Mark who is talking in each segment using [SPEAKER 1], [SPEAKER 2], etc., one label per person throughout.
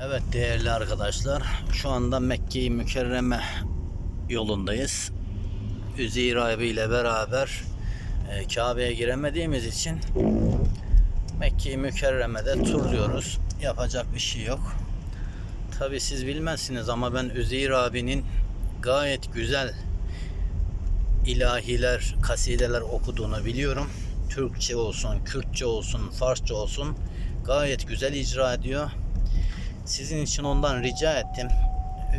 [SPEAKER 1] Evet değerli arkadaşlar şu anda Mekke-i Mükerreme yolundayız. Üzeyir abi ile beraber e, Kabe'ye giremediğimiz için Mekke-i Mükerreme'de turluyoruz. Yapacak bir şey yok. Tabi siz bilmezsiniz ama ben Üzeyir abinin gayet güzel ilahiler, kasideler okuduğunu biliyorum. Türkçe olsun, Kürtçe olsun, Farsça olsun gayet güzel icra ediyor. Sizin için ondan rica ettim.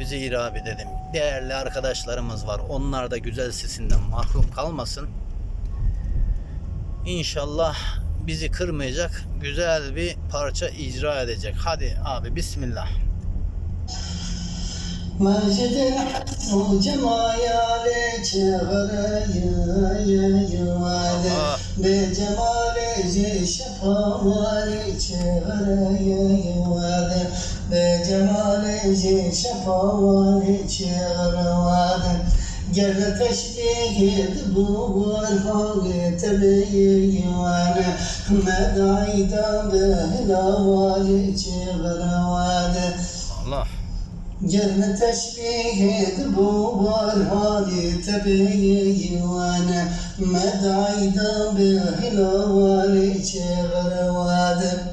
[SPEAKER 1] Üzeyir abi dedim. Değerli arkadaşlarımız var. Onlar da güzel sesinden mahrum kalmasın. İnşallah bizi kırmayacak güzel bir parça icra edecek. Hadi abi bismillah.
[SPEAKER 2] Macide o cemaya le çağırayım Be cemaya دبور فوق تبيوانا ما دعيدا بهلا والي شغل واد
[SPEAKER 1] Allah.
[SPEAKER 2] جنة تشبيه دبوبر هذه تبي وانا مدعي به والي شغر وادم جل قصد Gel teşbih et bu barhani tebeyi ve medayda bir hilavari çeğrevadim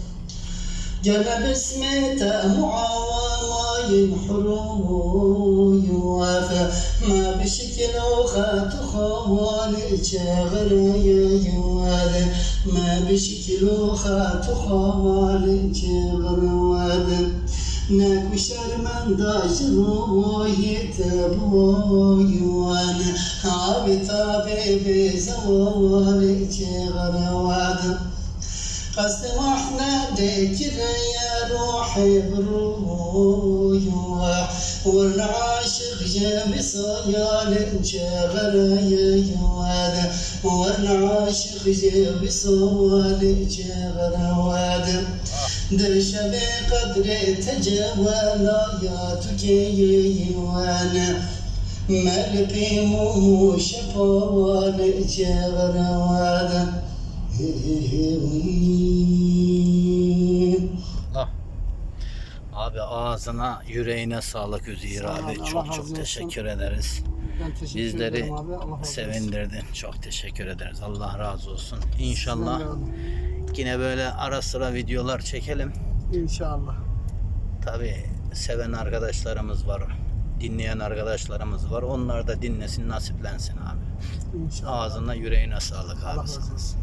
[SPEAKER 2] جل باسمه تأمع وما ينحره يوافى. ما بشكل خاتخه لجغر يواد. ما بشكل خاتخه لجغر واد ناك شرمندا جروي تبو يوان عابطة بزوالك غرواد قصد واحنا ذكر يا روحي بروي والعاشق جاب صيال شغل يا جواد والعاشق جاب صوال شغل واد درش بقدر تجاولاياتك وانا ملقي مو شفوال شغل واد
[SPEAKER 1] Allah. Abi ağzına yüreğine sağlık Üzeyir
[SPEAKER 3] Sağ
[SPEAKER 1] abi.
[SPEAKER 3] Allah
[SPEAKER 1] Çok çok
[SPEAKER 3] olsun.
[SPEAKER 1] teşekkür ederiz.
[SPEAKER 3] Ben teşekkür
[SPEAKER 1] Bizleri.
[SPEAKER 3] Allah olsun.
[SPEAKER 1] sevindirdin. Çok teşekkür ederiz. Allah razı olsun. İnşallah yine böyle ara sıra videolar çekelim.
[SPEAKER 3] İnşallah.
[SPEAKER 1] Tabi seven arkadaşlarımız var. Dinleyen arkadaşlarımız var. Onlar da dinlesin, nasiplensin abi.
[SPEAKER 3] İnşallah.
[SPEAKER 1] Ağzına yüreğine sağlık
[SPEAKER 3] Allah
[SPEAKER 1] abi.
[SPEAKER 3] razı olsun.